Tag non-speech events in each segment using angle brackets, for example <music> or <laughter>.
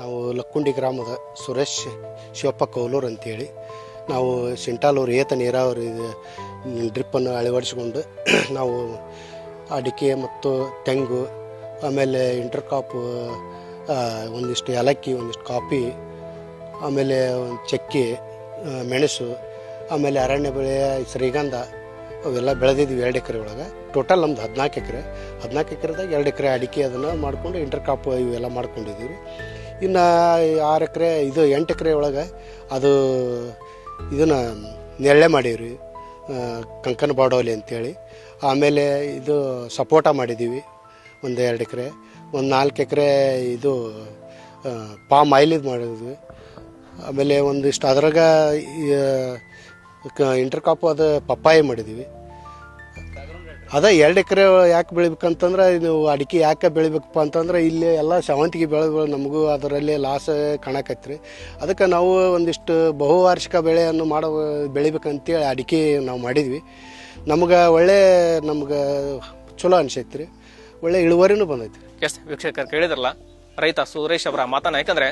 ನಾವು ಲಕ್ಕುಂಡಿ ಗ್ರಾಮದ ಸುರೇಶ್ ಶಿವಪ್ಪ ಕೌಲೂರು ಅಂತೇಳಿ. ನಾವು ಸಿಂಟಾಲೂರು ಏತ ನೀರಾವರಿ ಡ್ರಿಪ್ಪನ್ನು ಅಳವಡಿಸಿಕೊಂಡು <clears throat> ನಾವು ಅಡಿಕೆ ಮತ್ತು ತೆಂಗು, ಆಮೇಲೆ ಇಂಟರ್ ಕಾಪು ಒಂದಿಷ್ಟು ಏಲಕ್ಕಿ, ಒಂದಿಷ್ಟು ಕಾಫಿ, ಆಮೇಲೆ ಒಂದು ಚಕ್ಕೆ ಮೆಣಸು, ಆಮೇಲೆ ಅರಣ್ಯ ಬೆಳೆ, ಶ್ರೀಗಂಧ ಅವೆಲ್ಲ ಬೆಳೆದಿದ್ವಿ ಎರಡು ಎಕರೆ ಒಳಗೆ. ಟೋಟಲ್ ನಮ್ದು ಹದಿನಾಲ್ಕು ಎಕರೆ. ಹದಿನಾಲ್ಕು ಎಕರೆದಾಗ ಎರಡು ಎಕರೆ ಅಡಿಕೆ ಅದನ್ನು ಮಾಡ್ಕೊಂಡು ಇಂಟರ್ ಕಾಪು ಇವೆಲ್ಲ ಮಾಡ್ಕೊಂಡಿದ್ದೀವಿ. ಇನ್ನು ಆರು ಎಕರೆ, ಇದು ಎಂಟು ಎಕರೆ ಒಳಗೆ ಅದು ಇದನ್ನು ನೆರಳೆ ಮಾಡೀವ್ರಿ ಕಂಕನ ಬಾಡೋಲಿ ಅಂತೇಳಿ. ಆಮೇಲೆ ಇದು ಸಪೋಟ ಮಾಡಿದ್ದೀವಿ ಒಂದು ಎರಡು ಎಕರೆ. ಒಂದು ನಾಲ್ಕು ಎಕರೆ ಇದು ಪಾಮ್ ಆಯಿಲ್ ಮಾಡಿದ್ವಿ. ಆಮೇಲೆ ಒಂದಿಷ್ಟು ಅದ್ರಾಗ ಇಂಟರ್ ಕಾಪು ಅದು ಪಪ್ಪಾಯಿ ಮಾಡಿದ್ದೀವಿ ಅದ ಎರಡು ಎಕರೆ ಯಾಕೆ ಬೆಳಿಬೇಕಂತಂದ್ರೆ ಇದು ಅಡಿಕೆ ಯಾಕೆ ಬೆಳಿಬೇಕಪ್ಪ ಅಂತಂದ್ರೆ ಇಲ್ಲಿ ಎಲ್ಲ ಸೇವಂತಿಗೆ ಬೆಳೆಗಳು ನಮಗೂ ಅದರಲ್ಲಿ ಲಾಸ್ ಕಾಣಕತ್ರಿ. ಅದಕ್ಕೆ ನಾವು ಒಂದಿಷ್ಟು ಬಹುವಾರ್ಷಿಕ ಬೆಳೆಯನ್ನು ಮಾಡೋ, ಬೆಳಿಬೇಕಂತೇಳಿ ಅಡಿಕೆ ನಾವು ಮಾಡಿದ್ವಿ. ನಮ್ಗೆ ಒಳ್ಳೆ, ನಮ್ಗೆ ಚಲೋ ಅನಿಸೈತೆ ರೀ ಒಳ್ಳೆ ಇಳುವರಿನೂ ಬಂದೈತಿ ಎಸ್, ವೀಕ್ಷಕರು ಕೇಳಿದ್ರಲ್ಲ, ರೈತ ಸುರೇಶ್ ಅವರ ಮಾತನ್ನ. ಯಾಕಂದ್ರೆ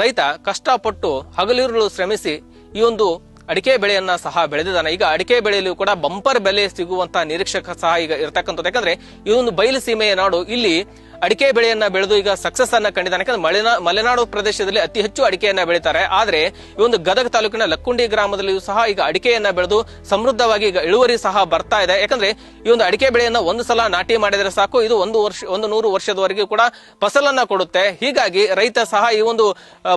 ರೈತ ಕಷ್ಟಪಟ್ಟು ಹಗಲಿರುಳು ಶ್ರಮಿಸಿ ಈ ಒಂದು ಅಡಿಕೆ ಬೆಳೆಯನ್ನ ಸಹ ಬೆಳೆದಿದ್ದಾನೆ. ಈಗ ಅಡಿಕೆ ಬೆಳೆಯಲ್ಲೂ ಕೂಡ ಬಂಪರ್ ಬೆಲೆ ಸಿಗುವಂತಹ ನಿರೀಕ್ಷಕ ಸಹ ಈಗ ಇರತಕ್ಕಂಥದ್ದು. ಯಾಕಂದ್ರೆ ಒಂದು ಬಯಲು ಸೀಮೆಯ ನಾಡು ಇಲ್ಲಿ ಅಡಿಕೆ ಬೆಳೆಯನ್ನ ಬೆಳೆದು ಈಗ ಸಕ್ಸಸ್ ಅನ್ನ ಕಂಡಿದ್ದಾನೆ. ಮಲೆನಾ, ಮಲೆನಾಡು ಪ್ರದೇಶದಲ್ಲಿ ಅತಿ ಹೆಚ್ಚು ಅಡಿಕೆಯನ್ನ ಬೆಳೀತಾರೆ. ಆದ್ರೆ ಈ ಒಂದು ಗದಗ ತಾಲೂಕಿನ ಲಕ್ಕುಂಡಿ ಗ್ರಾಮದಲ್ಲಿಯೂ ಸಹ ಈಗ ಅಡಿಕೆಯನ್ನ ಬೆಳೆದು ಸಮೃದ್ಧವಾಗಿ ಈಗ ಇಳುವರಿ ಸಹ ಬರ್ತಾ ಇದೆ. ಯಾಕಂದ್ರೆ ಈ ಒಂದು ಅಡಿಕೆ ಬೆಳೆಯನ್ನ ಒಂದು ಸಲ ನಾಟಿ ಮಾಡಿದ್ರೆ ಸಾಕು. ಇದು ಒಂದು ವರ್ಷ, ಒಂದು ನೂರು ವರ್ಷದವರೆಗೂ ಕೂಡ ಫಸಲನ್ನ ಕೊಡುತ್ತೆ. ಹೀಗಾಗಿ ರೈತ ಸಹ ಈ ಒಂದು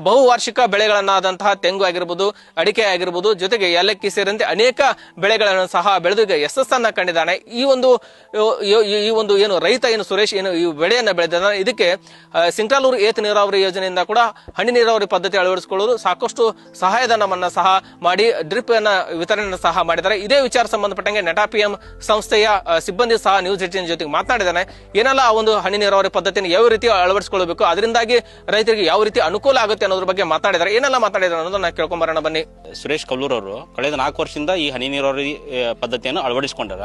ಬಹುವಾರ್ಷಿಕ ಬೆಳೆಗಳನ್ನಾದಂತಹ ತೆಂಗು ಆಗಿರ್ಬೋದು, ಅಡಿಕೆ ಆಗಿರ್ಬೋದು, ಜೊತೆಗೆ ಏಲಕ್ಕಿ ಸೇರಿದಂತೆ ಅನೇಕ ಬೆಳೆಗಳನ್ನು ಸಹ ಬೆಳೆದು ಈಗ ಯಶಸ್ಸನ್ನ ಕಂಡಿದ್ದಾನೆ. ಈ ಒಂದು ಈ ಒಂದು ಏನು ರೈತ, ಏನು ಸುರೇಶ್, ಏನು ಈ ಬೆಳೆಯನ್ನ ಬೆಳೆದಿದ್ದಾನೆ ಇದಕ್ಕೆ ಸಿಂಕ್ರಾಲೂರು ಏತ ನೀರಾವರಿ ಯೋಜನೆಯಿಂದ ಕೂಡ ಹನಿ ನೀರಾವರಿ ಪದ್ಧತಿ ಅಳವಡಿಸಿಕೊಳ್ಳಲು ಸಾಕಷ್ಟು ಸಹಾಯಧನವನ್ನು ಸಹ ಮಾಡಿ, ಡ್ರಿಪ್ ಅನ್ನ ವಿತರಣೆ ಸಹ ಮಾಡಿದ್ದಾರೆ. ಇದೇ ವಿಚಾರ ಸಂಬಂಧಪಟ್ಟಂಗೆ ನೆಟಾಪಿಎಂ ಸಂಸ್ಥೆಯ ಸಿಬ್ಬಂದಿ ಸಹ ನ್ಯೂಸ್ ಏಟಿನ್ ಜೊತೆಗೆ ಮಾತನಾಡಿದ್ದಾನೆ. ಏನೆಲ್ಲ ಆ ಒಂದು ಹನಿ ನೀರಾವರಿ ಪದ್ಧತಿಯನ್ನು ಯಾವ ರೀತಿ ಅಳವಡಿಸಿಕೊಳ್ಳಬೇಕು, ಅದರಿಂದಾಗಿ ರೈತರಿಗೆ ಯಾವ ರೀತಿ ಅನುಕೂಲ ಆಗುತ್ತೆ ಅನ್ನೋದ್ರ ಬಗ್ಗೆ ಮಾತಾಡಿದ್ದಾರೆ ಏನೆಲ್ಲ ಮಾತಾಡಿದ್ದಾರೆ ಅನ್ನೋದನ್ನ ಕೇಳ್ಕೊಂಬರೋಣ ಬನ್ನಿ. ಸುರೇಶ್ ಕಲ್ಲೂರ್ ಅವರು, ಕಳೆದ ನಾಲ್ಕು ವರ್ಷದಿಂದ ಈ ಹನಿ ನೀರಾವರಿ ಪದ್ಧತಿಯನ್ನು ಅಳವಡಿಸಿಕೊಂಡಾರ.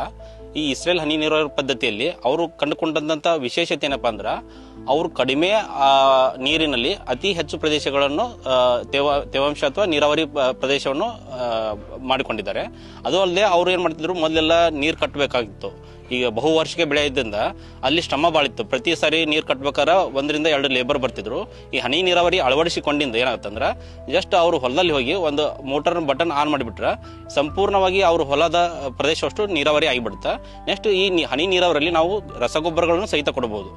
ಈ ಇಸ್ರೇಲ್ ಹನಿ ನೀರಾವರಿ ಪದ್ಧತಿಯಲ್ಲಿ ಅವರು ಕಂಡುಕೊಂಡಂತ ವಿಶೇಷತೆ ಏನಪ್ಪಾ ಅಂದ್ರ ಅವರು ಕಡಿಮೆ ನೀರಿನಲ್ಲಿ ಅತಿ ಹೆಚ್ಚು ಪ್ರದೇಶಗಳನ್ನು ತೇವ, ತೇವಾಂಶ ಅಥವಾ ನೀರಾವರಿ ಪ್ರದೇಶವನ್ನು ಮಾಡಿಕೊಂಡಿದ್ದಾರೆ. ಅದು ಅಲ್ಲದೆ ಅವ್ರು ಏನ್ ಮಾಡ್ತಿದ್ರು, ಮೊದಲೆಲ್ಲ ನೀರು ಕಟ್ಟಬೇಕಾಗಿತ್ತು ಈಗ ಬಹು ವರ್ಷಕ್ಕೆ ಬೆಳೆ ಇದ್ದಿಂದ ಅಲ್ಲಿ ಶ್ರಮ ಬಾಳಿತ್ತು. ಪ್ರತಿ ಸಾರಿ ನೀರು ಕಟ್ಬೇಕಾದ್ರೆ ಒಂದರಿಂದ ಎರಡು ಲೇಬರ್ ಬರ್ತಿದ್ರು. ಈ ಹನಿ ನೀರಾವರಿ ಅಳವಡಿಸಿಕೊಂಡಿಂದ ಏನಾಗುತ್ತಂದ್ರೆ ಜಸ್ಟ್ ಅವರು ಹೊಲದಲ್ಲಿ ಹೋಗಿ ಒಂದು ಮೋಟರ್ ಬಟನ್ ಆನ್ ಮಾಡಿಬಿಟ್ರ, ಸಂಪೂರ್ಣವಾಗಿ ಅವ್ರ ಹೊಲದ ಪ್ರದೇಶವಷ್ಟು ನೀರಾವರಿ ಆಗಿಬಿಡುತ್ತೆ ನೆಕ್ಸ್ಟ್ ಈ ಹನಿ ನೀರಾವರಿಯಲ್ಲಿ ನಾವು ರಸಗೊಬ್ಬರಗಳನ್ನು ಸಹಿತ ಕೊಡಬಹುದು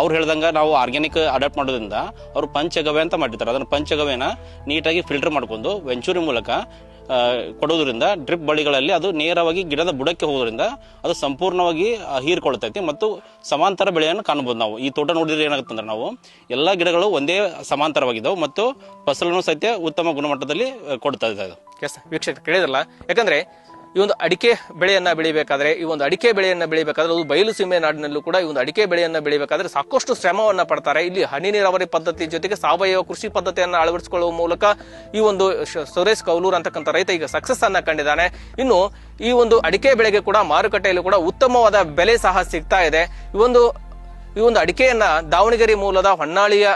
ಅವ್ರು ಹೇಳ್ದಂಗೆ ನಾವು ಆರ್ಗ್ಯಾನಿಕ್ ಅಡಾಪ್ಟ್ ಮಾಡೋದ್ರಿಂದ ಅವರು ಪಂಚಗವ್ಯ ಅಂತ ಮಾಡಿರ್ತಾರೆ. ಅದನ್ನ ಪಂಚಗವ್ಯನ ನೀಟಾಗಿ ಫಿಲ್ಟರ್ ಮಾಡ್ಕೊಂಡು ವೆಂಚೂರಿ ಮೂಲಕ ಕೊಡೋದ್ರಿಂದ ಡ್ರಿಪ್ ಬಳಿಗಳಲ್ಲಿ ಅದು ನೇರವಾಗಿ ಗಿಡದ ಬುಡಕ್ಕೆ ಹೋಗೋದ್ರಿಂದ ಅದು ಸಂಪೂರ್ಣವಾಗಿ ಹೀರ್ಕೊಳ್ತೈತಿ ಮತ್ತು ಸಮಾಂತರ ಬೆಳೆಯನ್ನು ಕಾಣಬಹುದು ನಾವು. ಈ ತೋಟ ನೋಡಿದ್ರೆ ಏನಾಗುತ್ತೆ ಅಂದ್ರೆ ನಾವು ಎಲ್ಲ ಗಿಡಗಳು ಒಂದೇ ಸಮಾಂತರವಾಗಿದ್ದಾವೆ ಮತ್ತು ಫಸಲನ್ನು ಸಹಿತ ಉತ್ತಮ ಗುಣಮಟ್ಟದಲ್ಲಿ ಕೊಡ್ತಾ ಇದೆ ಅದು ಎಸ್ ವೀಕ್ಷಕ ಕೇಳಿದ್ರಲ್ಲ? ಯಾಕಂದ್ರೆ ಈ ಒಂದು ಅಡಿಕೆ ಬೆಳೆಯನ್ನ ಬೆಳಿಬೇಕಾದ್ರೆ, ಈ ಒಂದು ಅಡಿಕೆ ಬೆಳೆಯನ್ನ ಬೆಳಿಬೇಕಾದ್ರೆ, ಅದು ಬಯಲು ಸೀಮೆ ನಾಡಿನಲ್ಲೂ ಕೂಡ ಈ ಒಂದು ಅಡಿಕೆ ಬೆಳೆಯನ್ನ ಬೆಳಿಬೇಕಾದ್ರೆ ಸಾಕಷ್ಟು ಶ್ರಮವನ್ನ ಪಡ್ತಾರೆ. ಇಲ್ಲಿ ಹನಿ ನೀರಾವರಿ ಪದ್ಧತಿ ಜೊತೆಗೆ ಸಾವಯವ ಕೃಷಿ ಪದ್ಧತಿಯನ್ನ ಅಳವಡಿಸಿಕೊಳ್ಳುವ ಮೂಲಕ ಈ ಒಂದು ಸುರೇಶ್ ಕೌಲೂರ್ ಅಂತಕ್ಕಂಥ ರೈತ ಈಗ ಸಕ್ಸಸ್ ಅನ್ನ ಕಂಡಿದ್ದಾನೆ. ಇನ್ನು ಈ ಒಂದು ಅಡಿಕೆ ಬೆಳೆಗೆ ಕೂಡ ಮಾರುಕಟ್ಟೆಯಲ್ಲಿ ಕೂಡ ಉತ್ತಮವಾದ ಬೆಲೆ ಸಹ ಸಿಗ್ತಾ ಇದೆ. ಈ ಒಂದು ಈ ಒಂದು ಅಡಿಕೆಯನ್ನ ದಾವಣಗೆರೆ ಮೂಲದ ಹೊನ್ನಾಳಿಯ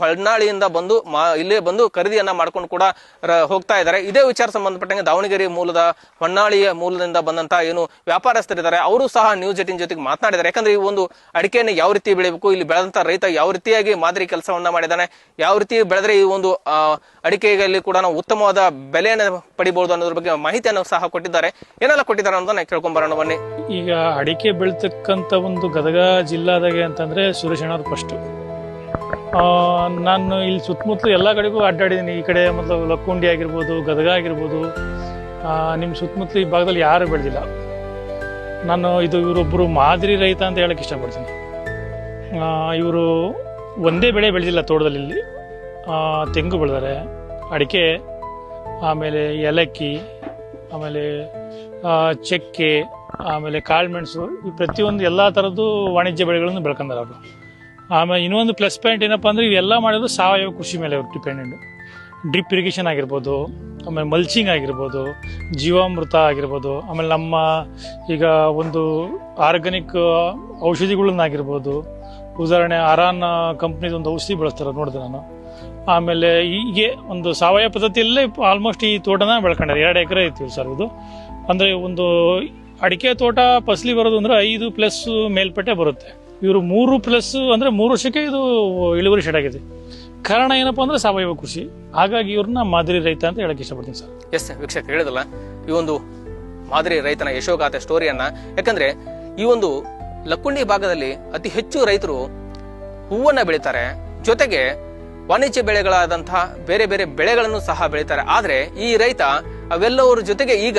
ಹೊನ್ನಾಳಿಯಿಂದ ಬಂದು ಇಲ್ಲೇ ಬಂದು ಖರೀದಿಯನ್ನ ಮಾಡ್ಕೊಂಡು ಕೂಡ ಹೋಗ್ತಾ ಇದ್ದಾರೆ. ಇದೇ ವಿಚಾರ ಸಂಬಂಧಪಟ್ಟಂಗೆ ದಾವಣಗೆರೆ ಮೂಲದ ಹೊನ್ನಾಳಿಯ ಮೂಲದಿಂದ ಬಂದಂತ ಏನು ವ್ಯಾಪಾರಸ್ಥರಿದ್ದಾರೆ, ಅವರು ಸಹ ನ್ಯೂಸ್ ಏಟಿನ್ ಜೊತೆಗೆ ಮಾತನಾಡಿದ್ದಾರೆ. ಯಾಕಂದ್ರೆ ಈ ಒಂದು ಅಡಿಕೆಯನ್ನು ಯಾವ ರೀತಿ ಬೆಳಿಬೇಕು, ಇಲ್ಲಿ ಬೆಳೆದಂತ ರೈತ ಯಾವ ರೀತಿಯಾಗಿ ಮಾದರಿ ಕೆಲಸವನ್ನ ಮಾಡಿದ್ದಾನೆ ಯಾವ ರೀತಿ ಬೆಳೆದ್ರೆ ಈ ಒಂದು ಅಡಿಕೆಯಲ್ಲಿ ಕೂಡ ನಾವು ಉತ್ತಮವಾದ ಬೆಲೆಯನ್ನು ಪಡಿಬಹುದು ಅನ್ನೋದ್ರ ಬಗ್ಗೆ ಮಾಹಿತಿಯನ್ನು ಸಹ ಕೊಟ್ಟಿದ್ದಾರೆ. ಏನೆಲ್ಲ ಕೊಟ್ಟಿದ್ದಾರೆ ಅನ್ನೋದನ್ನ ಕೇಳ್ಕೊಂಬರೋಣ ಬನ್ನಿ. ಈಗ ಅಡಿಕೆ ಬೆಳಿತಕ್ಕಂಥ ಒಂದು ಗದಗ ಜಿಲ್ಲಾದಾಗೆ ಅಂತಂದರೆ ಸುರೇಶಣ್ಣವ್ರು ಫಸ್ಟು ನಾನು ಇಲ್ಲಿ ಸುತ್ತಮುತ್ತಲು ಎಲ್ಲ ಕಡೆಗೂ ಅಡ್ಡಾಡಿದ್ದೀನಿ ಈ ಕಡೆ ಮೊದಲು ಲಕ್ಕುಂಡಿ ಆಗಿರ್ಬೋದು, ಗದಗ ಆಗಿರ್ಬೋದು. ನಿಮ್ಮ ಸುತ್ತಮುತ್ತಲು ಈ ಭಾಗದಲ್ಲಿ ಯಾರು ಬೆಳೆದಿಲ್ಲ. ನಾನು ಇದು ಇವರೊಬ್ಬರು ಮಾದರಿ ರೈತ ಅಂತ ಹೇಳಕ್ಕೆ ಇಷ್ಟಪಡ್ತೀನಿ. ಇವರು ಒಂದೇ ಬೆಳೆ ಬೆಳೆದಿಲ್ಲ ತೋಟದಲ್ಲಿ ಇಲ್ಲಿ ತೆಂಗು ಬೆಳೆದಾರೆ. ಅಡಿಕೆ, ಆಮೇಲೆ ಏಲಕ್ಕಿ, ಆಮೇಲೆ ಚಕ್ಕೆ ಆಮೇಲೆ ಕಾಳುಮೆಣಸು ಈ ಪ್ರತಿಯೊಂದು ಎಲ್ಲ ಥರದ್ದು ವಾಣಿಜ್ಯ ಬೆಳೆಗಳನ್ನು ಬೆಳ್ಕೊಂಡಾರೆ ಅವರು. ಆಮೇಲೆ ಇನ್ನೊಂದು ಪ್ಲಸ್ ಪಾಯಿಂಟ್ ಏನಪ್ಪ ಅಂದರೆ ಇವೆಲ್ಲ ಮಾಡೋದು ಸಾವಯವ ಕೃಷಿ ಮೇಲೆ ಡಿಪೆಂಡೆಂಟ್ ಡ್ರಿಪ್ ಇರಿಗೇಷನ್ ಆಗಿರ್ಬೋದು, ಆಮೇಲೆ ಮಲ್ಚಿಂಗ್ ಆಗಿರ್ಬೋದು, ಜೀವಾಮೃತ ಆಗಿರ್ಬೋದು, ಆಮೇಲೆ ನಮ್ಮ ಈಗ ಒಂದು ಆರ್ಗಾನಿಕ್ ಔಷಧಿಗಳನ್ನಾಗಿರ್ಬೋದು, ಉದಾಹರಣೆ ಅರಾನ್ ಕಂಪ್ನಿದು ಒಂದು ಔಷಧಿ ಬಳಸ್ತಾರೆ ನೋಡಿದೆ ನಾನು. ಆಮೇಲೆ ಹೀಗೆ ಒಂದು ಸಾವಯವ ಪದ್ಧತಿಯಲ್ಲೇ ಆಲ್ಮೋಸ್ಟ್ ಈ ತೋಟನ ಬೆಳ್ಕೊಂಡಾರೆ, ಎರಡು ಎಕರೆ ಐತಿ ಸರ್ ಇದು. ಅಂದರೆ ಒಂದು ಅಡಿಕೆ ತೋಟ ಫಸಲಿ ಬರೋದು ಅಂದ್ರೆ ಐದು ಪ್ಲಸ್ ಮೇಲ್ಪಟ್ಟೆ ಬರುತ್ತೆ. ಇವರು ಮೂರು ಪ್ಲಸ್ ಅಂದ್ರೆ ಮೂರು ವರ್ಷಕ್ಕೆ ಇದು ಇಳುವರಿ ಶೆಡ್ ಆಗಿದೆ. ಕಾರಣ ಏನಪ್ಪಾ ಅಂದ್ರೆ ಸಾವಯವ ಕೃಷಿ. ಹಾಗಾಗಿ ಇವ್ರನ್ನ ಮಾದರಿ ರೈತ ಅಂತ ಹೇಳಕ್ ಇಷ್ಟಪಡ್ತೀನಿ ಸರ್. ಎಸ್ ವೀಕ್ಷಕ ಹೇಳಿದಲ್ಲ ಈ ಒಂದು ಮಾದರಿ ರೈತನ ಯಶೋಗಾಥೆ ಸ್ಟೋರಿಯನ್ನ ಯಾಕಂದ್ರೆ ಈ ಒಂದು ಲಕ್ಕುಂಡಿ ಭಾಗದಲ್ಲಿ ಅತಿ ಹೆಚ್ಚು ರೈತರು ಹೂವನ್ನ ಬೆಳೀತಾರೆ. ಜೊತೆಗೆ ವಾಣಿಜ್ಯ ಬೆಳೆಗಳಾದಂತಹ ಬೇರೆ ಬೇರೆ ಬೆಳೆಗಳನ್ನು ಸಹ ಬೆಳೀತಾರೆ. ಆದ್ರೆ ಈ ರೈತ ಅವೆಲ್ಲವರ ಜೊತೆಗೆ ಈಗ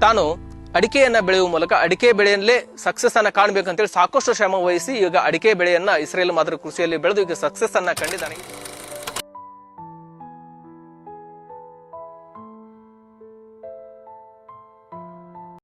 ತಾನು ಅಡಿಕೆಯನ್ನ ಬೆಳೆಯುವ ಮೂಲಕ ಅಡಿಕೆ ಬೆಳೆಯಲ್ಲೇ ಸಕ್ಸಸ್ ಅನ್ನ ಕಾಣಬೇಕಂತೇಳಿ ಸಾಕಷ್ಟು ಶ್ರಮ ವಹಿಸಿ ಈಗ ಅಡಿಕೆ ಬೆಳೆಯನ್ನ ಇಸ್ರೇಲ್ ಮಾದರಿ ಕೃಷಿಯಲ್ಲಿ ಬೆಳೆದು ಈಗ ಸಕ್ಸಸ್ ಅನ್ನ ಕಂಡಿದ್ದಾನೆ.